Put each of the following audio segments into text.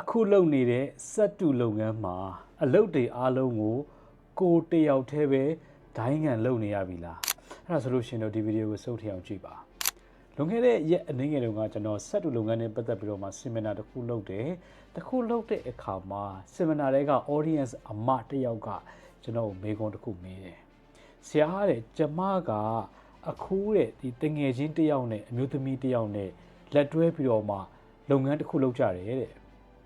အခုလုပ်နေတဲ့စက်တူလုပ်ငန်းမှာ အလုပ်တွေအားလုံးကို ကိုတယောက်တည်းပဲဒိုင်းငံလုပ်နေရပြီလားအဲ့ဒါဆိုလို့ရှိရင်တော့ဒီဗီဒီယိုကိုစုပ်ထည့်အောင်ကြည့်ပါလွန်ခဲ့တဲ့ရက်အနည်းငယ်တုန်းကကျွန်တော်စက်တူလုပ်ငန်းနဲ့ပတ်သက်ပြီးတော့မှဆီမီနာတစ်ခုလုပ်တယ်တစ်ခုလုပ်တဲ့အခါမှာဆီမီနာတွေက audience အမတစ်ယောက်ကကျွန်တော်ကိုမေးခွန်းတစ်ခုမေးတယ်ဆရာတဲ့ကျမကအခုတဲ့ဒီတငယ်ချင်းတစ်ယောက်နဲ့အမျိုးသမီးတစ်ယောက်နဲ့လက်တွဲပြီးတော့မှလုပ်ငန်းတစ်ခုလုပ်ကြတယ်တဲ့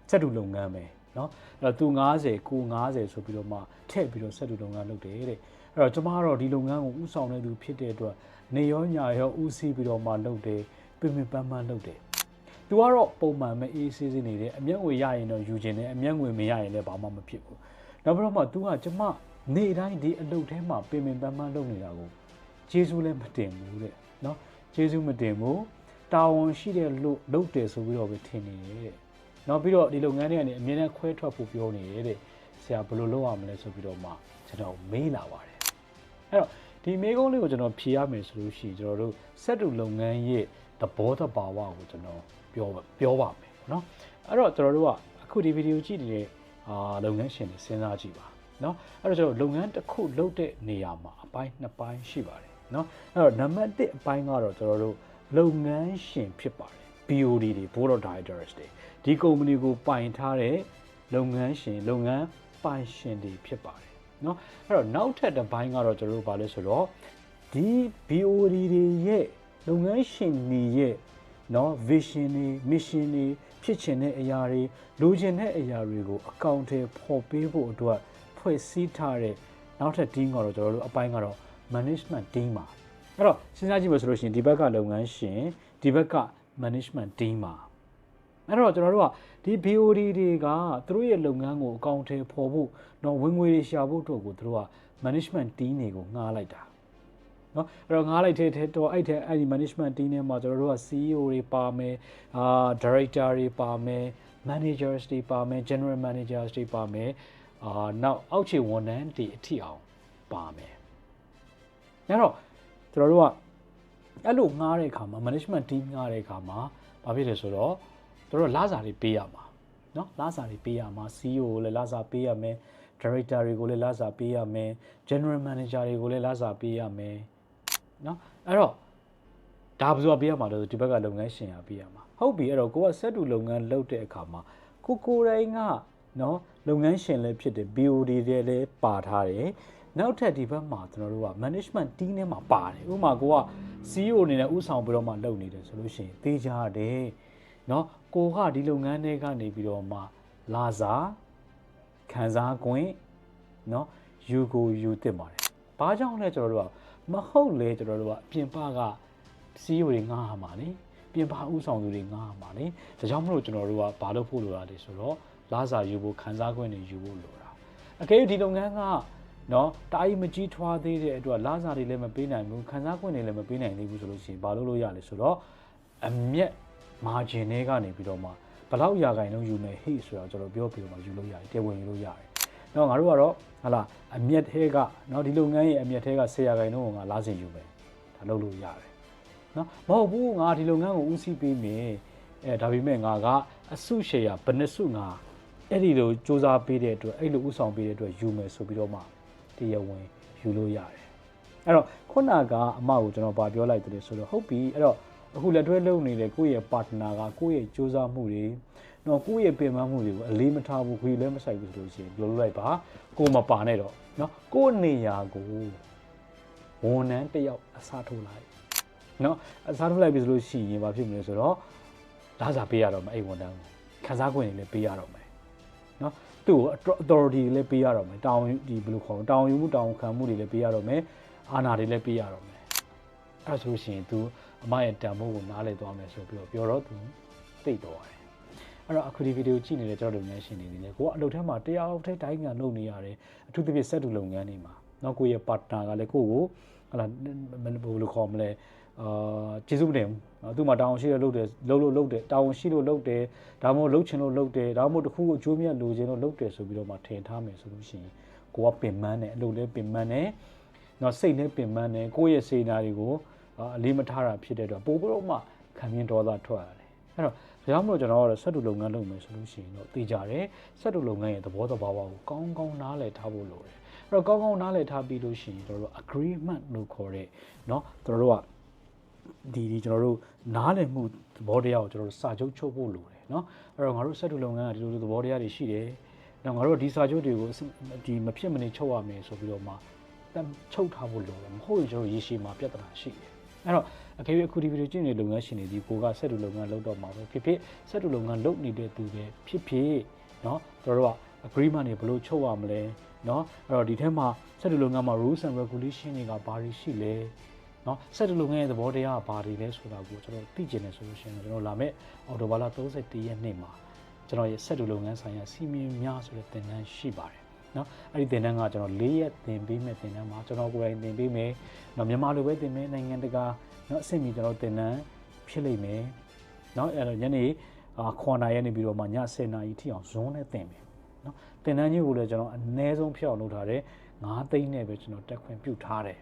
စက်တူလုပ်ငန်းပဲเนาะအဲ့တော့သူ90ကို90ဆိုပြီးတော့မှထည့်ပြီးတော့စက်တူလုပ်ငန်းလုပ်တယ်တဲ့အဲ့တော့ကျွန်မကတော့ဒီလုပ်ငန်းကိုဥဆောင်နေသူဖြစ်တဲ့အတွက်နေရောညာရောဥစီးပြီးတော့မှလုပ်တယ်ပင်ပင်ပန်းပန်းလုပ်တယ်သူကတော့ပုံမှန်ပဲအေးဆေးဆေးနေတယ်အမျက်ငွေရရင်တော့ယူခြင်းနဲ့အမျက်ငွေမရရင်လည်းဘာမှမဖြစ်ဘူးနောက်ပြီးတော့မှ तू ကကျမနေတိုင်းဒီအလုပ်ထဲမှာပင်ပင်ပန်းပန်းလုပ်နေတာကိုကျေးဇူးလည်းမတင်ဘူးတဲ့เนาะကျေးဇူးမတင်ဘူးတာဝန်ရှိတဲ့လို့လုပ်တယ်ဆိုပြီးတော့ပဲထင်နေတယ်တဲ့ နောက်ပြီးတော့ဒီလုပ်ငန်းတွေကနေအမြဲတမ်းခွဲထွက်ဖို့ပြောနေရတဲ့ဆရာဘယ်လိုလုပ်ရမလဲဆိုပြီးတော့မှကျွန်တော်မေးလာပါတယ်အဲ့တော့ဒီမေးခွန်းလေးကိုကျွန်တော်ဖြေရမယ်ဆိုလို့ရှိရင်ကျွန်တော်တို့စက်တူလုပ်ငန်းရဲ့သဘောတဘာဝကိုကျွန်တော်ပြောပြောပါမယ်เนาะအဲ့တော့ကျွန်တော်တို့ကအခုဒီဗီဒီယိုကြည့်နေတဲ့အာလုပ်ငန်းရှင်တွေစဉ်းစားကြည့်ပါเนาะအဲ့တော့ကျွန်တော်လုပ်ငန်းတစ်ခုလုပ်တဲ့နေရာမှာအပိုင်းနှစ်ပိုင်းရှိပါတယ်เนาะအဲ့တော့နံပါတ်1အပိုင်းကတော့ကျွန်တော်တို့လုပ်ငန်းရှင်ဖြစ်ပါတယ် BOD တွေ Board of Directors တွေဒီကုမ္ပဏီကိုပိုင်ထားတဲ့လုပ်ငန်းရှင်လုပ်ငန်းပိုင်ရှင်တွေဖြစ်ပါတယ်เนาะအဲ့တော့နောက်ထပ်တစ်ပိုင်းကတော့ကျွန်တော်တို့ဗာလဲဆိုတော့ဒီ BOD တွေရဲ့လုပ်ငန်းရှင်တွေရဲ့เนาะ vision တွေ mission တွေဖြစ်ချင်တဲ့အရာတွေလိုချင်တဲ့အရာတွေကိုအကောင့်ထဲပေါ်ပေးဖို့အတွက်ဖွဲ့စည်းထားတဲ့နောက်ထပ် team ကတော့ကျွန်တော်တို့အပိုင်းကတော့ management team ပါအဲ့တော့စဉ်းစားကြည့်မယ်ဆိုလို့ရှိရင်ဒီဘက်ကလုပ်ငန်းရှင်ဒီဘက်က management team ပါအဲ့တော့ကျွန်တော်တို့ကဒီ BOD တွေကသူတို့ရဲ့လုပ်ငန်းကိုအကောင့်ထဲပေါ်ဖို့တော့ဝင်ငွေတွေရှာဖို့အတွက်ကိုသူတို့က management team တွေကိုငှားလိုက်တာနော်အဲ့တော့ငားလိုက်တဲ့တဲ့တော့အဲ့တဲ့အဲ့ဒီ management team ထဲမှာကျွန်တော်တို့က CEO တွေပါမယ်အာ director တွေပါမယ် managers တွေပါမယ် general managers တွေပါမယ်အာနောက်အောက်ခြေဝန်ထမ်းတွေအထိအောင်ပါမယ်အဲ့တော့ကျွန်တော်တို့က အဲ့လိုငားတဲ့အခါမှာ management team ငားတဲ့အခါမှာဘာဖြစ်လဲဆိုတော့တို့တို့လစာတွေပေးရမှာနော်လစာတွေပေးရမှာ CEO ကိုလည်းလစာပေးရမယ် director တွေကိုလည်းလစာပေးရမယ် general manager တွေကိုလည်းလစာပေးရမယ်နော်အဲ့တော့ဒါဘယ်သူကပေးရမှာလဲဆိုဒီဘက်ကလုပ်ငန်းရှင်ကပေးရမှာဟုတ်ပြီအဲ့တော့ကိုကစက်တူလုပ်ငန်းလုပ်တဲ့အခါမှာကိုကိုယ်တိုင်ကနော်လုပ်ငန်းရှင်လည်းဖြစ်တယ် BOD တွေလည်းပါထားတယ် နောက်ထပ်ဒီဘက်မှာကျွန်တော်တို့က management team ထဲမှာပါတယ်ဥပမာကိုက CEO အနေနဲ့ဥဆောင်ပြီးတော့မှလုပ်နေတယ်ဆိုလို့ရှိရင်သိကြတယ်နော်ကိုကဒီလုပ်ငန်းတွေကနေပြီးတော့မှလာစာခံစား권နော်ယူကိုယူတင်ပါတယ်ဘာကြောင့်လဲကျွန်တော်တို့ကမဟုတ်လေကျွန်တော်တို့ကအပြင်ပကစီးရီတွေငားရမှာလေပြင်ပဥဆောင်သူတွေငားရမှာလေဒါကြောင့်မလို့ကျွန်တော်တို့ကဘာလို့ဖို့လိုတာလဲဆိုတော့လာစာယူဖို့ခံစား권တွေယူဖို့လိုတာအကယ်၍ဒီလုပ်ငန်းက နော်တားကြီးမကြီးထွားသေးတဲ့အတွက်လာစာတွေလည်းမပေးနိုင်ဘူးခံစား권တွေလည်းမပေးနိုင်သေးဘူးဆိုလို့ရှိရင်ဘာလို့လို့ရလဲဆိုတော့အမျက် margin တွေကနေပြီးတော့မှဘယ်လောက်ရာခိုင်နှုန်းယူမယ်ဟိဆိုတော့ကျွန်တော်ပြောပြီးတော့မှယူလို့ရတယ်တဲဝင်ယူလို့ရတယ်။တော့ငါတို့ကတော့ဟာလာအမျက်သေးကနော်ဒီလုပ်ငန်းရဲ့အမျက်သေးက10ရာခိုင်နှုန်းကိုငါလာစင်ယူမယ်။ဒါလုပ်လို့ရတယ်။နော်မဟုတ်ဘူးငါဒီလုပ်ငန်းကိုဦးစီးပေးမယ်။အဲဒါပေမဲ့ငါကအစုရှယ်ယာဘယ်နှစ်စုငါအဲ့ဒီလိုစူးစမ်းပေးတဲ့အတွက်အဲ့လိုဥဆောင်ပေးတဲ့အတွက်ယူမယ်ဆိုပြီးတော့မှ တရားဝင်ယူလို့ရတယ်။အဲ့တော့ခုနကအမကိုကျွန်တော်ဗာပြောလိုက်တယ်ဆိုတော့ဟုတ်ပြီအဲ့တော့အခုလက်တွဲလုပ်နေတဲ့ကိုယ့်ရဲ့ partner ကကိုယ့်ရဲ့စူးစမ်းမှုတွေနော်ကိုယ့်ရဲ့ပင်ပန်းမှုတွေကိုအလေးမထားဘူးခွေလည်းမဆိုင်ဘူးဆိုလို့ရှိရင်ဘယ်လိုလုပ်လိုက်ပါကိုမပါနဲ့တော့နော်ကိုယ့်နေရာကိုဝန်ထမ်းတစ်ယောက်အစားထိုးလိုက်နော်အစားထိုးလိုက်ပြီဆိုလို့ရှိရင်ဘာဖြစ်မလဲဆိုတော့လာစားပေးရတော့မယ်အဲ့ဝန်ထမ်းကိုခံစား권တွေလည်းပေးရတော့မယ်နော် သူ့ကို authority တွေလည်းပေးရတော့မယ်တောင်းဒီဘယ်လိုခေါ်တောင်းယူမှုတောင်းခံမှုတွေလည်းပေးရတော့မယ်အာဏာတွေလည်းပေးရတော့မယ်အဲ့ဆိုလို့ရှိရင် तू အမရဲ့တန်ဖိုးကိုနားလည်သွားမယ်ဆိုပြီးတော့ပြောတော့ तू သိတော့တယ်အဲ့တော့အခုဒီဗီဒီယိုကြည့်နေတဲ့ကျွန်တော်တို့များရှင်နေနေလေကိုကအလုပ်ထဲမှာတရားအောက်ထဲတိုင်းကလုပ်နေရတယ်အထူးသဖြင့်စက်တူလုပ်ငန်းတွေမှာ နော်ကိုယ့်ရဲ့ partner ကလည်းကိုယ့်ကိုဟလာဘယ်လိုခေါ်မလဲအာကျေးဇူးတင်နော်သူ့မှာတောင်းရှိလို့လုပ်တယ်လုပ်လို့လုပ်တယ်တောင်းရှိလို့လုပ်တယ်ဒါမှမဟုတ်လုပ်ချင်လို့လုပ်တယ်ဒါမှမဟုတ်တစ်ခုကိုအကျိုးမြတ်လိုချင်လို့လုပ်တယ်ဆိုပြီးတော့မှထင်ထားမယ်ဆိုလို့ရှိရင်ကိုကပင်ပန်းတယ်အလုပ်လည်းပင်ပန်းတယ်နော်စိတ်လည်းပင်ပန်းတယ်ကိုယ့်ရဲ့စေနာတွေကိုအလေးမထားတာဖြစ်တဲ့အတွက်ပို့ပြီးတော့မှခံမြင်ဒေါသထွက်ရတယ်အဲ့တော့ဒါကြောင့်မလို့ကျွန်တော်ကတော့ဆက်တူလုပ်ငန်းလုပ်မယ်ဆိုလို့ရှိရင်တော့သိကြတယ်ဆက်တူလုပ်ငန်းရဲ့သဘောတဘာဝကိုကောင်းကောင်းနားလည်ထားဖို့လိုတယ်အဲ့ တော့ကောင်းကောင်းနားလည်ထားပြီးလို့ရှိရင်ကျွန်တော်တို့ agreement လို့ခေါ်တဲ့เนาะကျွန်တော်တို့ကဒီဒီကျွန်တော်တို့နားလည်မှုသဘောတရားကိုကျွန်တော်တို့စာချုပ်ချုပ်ဖို့လိုတယ်เนาะအဲ့တော့ငါတို့ဆက်တူလုပ်ငန်းကဒီလိုလိုသဘောတရားတွေရှိတယ်တော့ငါတို့ဒီစာချုပ်တွေကိုဒီမဖြစ်မနေချုပ်ရမယ်ဆိုပြီးတော့မှတမ်းချုပ်ထားဖို့လိုတယ်မဟုတ်ရင်ကျွန်တော်ရေရှည်မှာပြဿနာရှိတယ်အဲ့တော့အခေအခုဒီဗီဒီယိုကြည့်နေတဲ့လုပ်ငန်းရှင်တွေဒီကိုကဆက်တူလုပ်ငန်းလုပ်တော့မှာပဲဖြစ်ဖြစ်ဆက်တူလုပ်ငန်းလုပ်နေတဲ့သူတွေဖြစ်ဖြစ်เนาะတို့တို့က agreement တွေဘယ်လိုချုပ်ရမလဲ เนาะအဲ့တော့ဒီထဲမှာဆက်တူလုပ်ငန်းမှာ rules and regulation တွေကဘာတွေရှိလဲเนาะဆက်တူလုပ်ငန်းရဲ့သဘောတရားကဘာတွေလဲဆိုတာကိုကျွန်တော်သိကျင်တယ်ဆိုလို့ရှိရင်ကျွန်တော်လာမယ့်အော်တိုဘာလ31ရက်နေ့မှာကျွန်တော်ရဲ့ဆက်တူလုပ်ငန်းဆိုင်ရာစီမင်းများဆိုတဲ့သင်တန်းရှိပါတယ်နော်အဲ့ဒီသင်တန်းကကျွန်တော်၄ရက်သင်ပေးမယ်သင်တန်းမှာကျွန်တော်ကိုယ်တိုင်သင်ပေးမယ်နော်မြန်မာလိုပဲသင်မယ်နိုင်ငံတကာနော်အဆင့်မီကျွန်တော်သင်တန်းဖြစ်လိမ့်မယ်နော်အဲ့တော့ညနေအာခွန်နာရက်နေပြီးတော့မှည10နာရီထိအောင်ဇွန်းနဲ့သင်မယ် နော်သင်တန်းကြီးကိုလည်းကျွန်တော်အနည်းဆုံးဖြစ်အောင်လုပ်ထားတယ်9သိန်းနဲ့ပဲကျွန်တော်တက်ခွင့်ပြုထားတယ်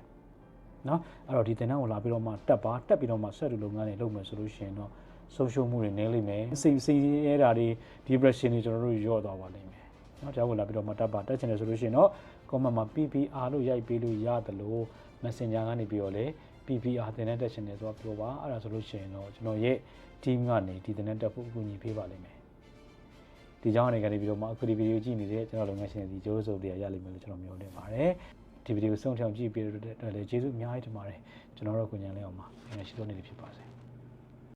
နော်အဲ့တော့ဒီသင်တန်းကိုလာပြီးတော့မှတက်ပါတက်ပြီးတော့မှဆက်တူလုပ်ငန်းတွေလုပ်မယ်ဆိုလို့ရှိရင်တော့ဆုံးရှုံးမှုတွေနည်းလိမ့်မယ်စိတ်စိတ်ရဲတာတွေ depression တွေကျွန်တော်တို့ရော့သွားပါလိမ့်မယ်နော်ကြောက်ကိုလာပြီးတော့မှတက်ပါတက်ချင်တယ်ဆိုလို့ရှိရင်တော့ comment မှာ PPR လို့ရိုက်ပေးလို့ရတယ်လို့ messenger ကနေပြီးတော့လေ PPR တင်တဲ့တက်ချင်တယ်ဆိုတော့ပြောပါအဲ့ဒါဆိုလို့ရှိရင်တော့ကျွန်တော်ရဲ့ team ကနေဒီတင်တဲ့တက်ဖို့အကူအညီပေးပါလိမ့်မယ် ဒီကြောင့်အနေကနေပြီးတော့မှအခုဒီဗီဒီယိုကြည့်နေတဲ့ကျွန်တော်လုပ်ငန်းရှင်တွေဒီကျိုးစုံတွေရလိမ့်မယ်လို့ကျွန်တော်မျှော်လင့်ပါတယ်ဒီဗီဒီယိုဆုံးချောင်ကြည့်ပြီးတော့လည်းကျေးဇူးအများကြီးတင်ပါတယ်ကျွန်တော်တို့ကိုညံလဲအောင်ပါငွေရှိသောနေ့တွေဖြစ်ပါစေ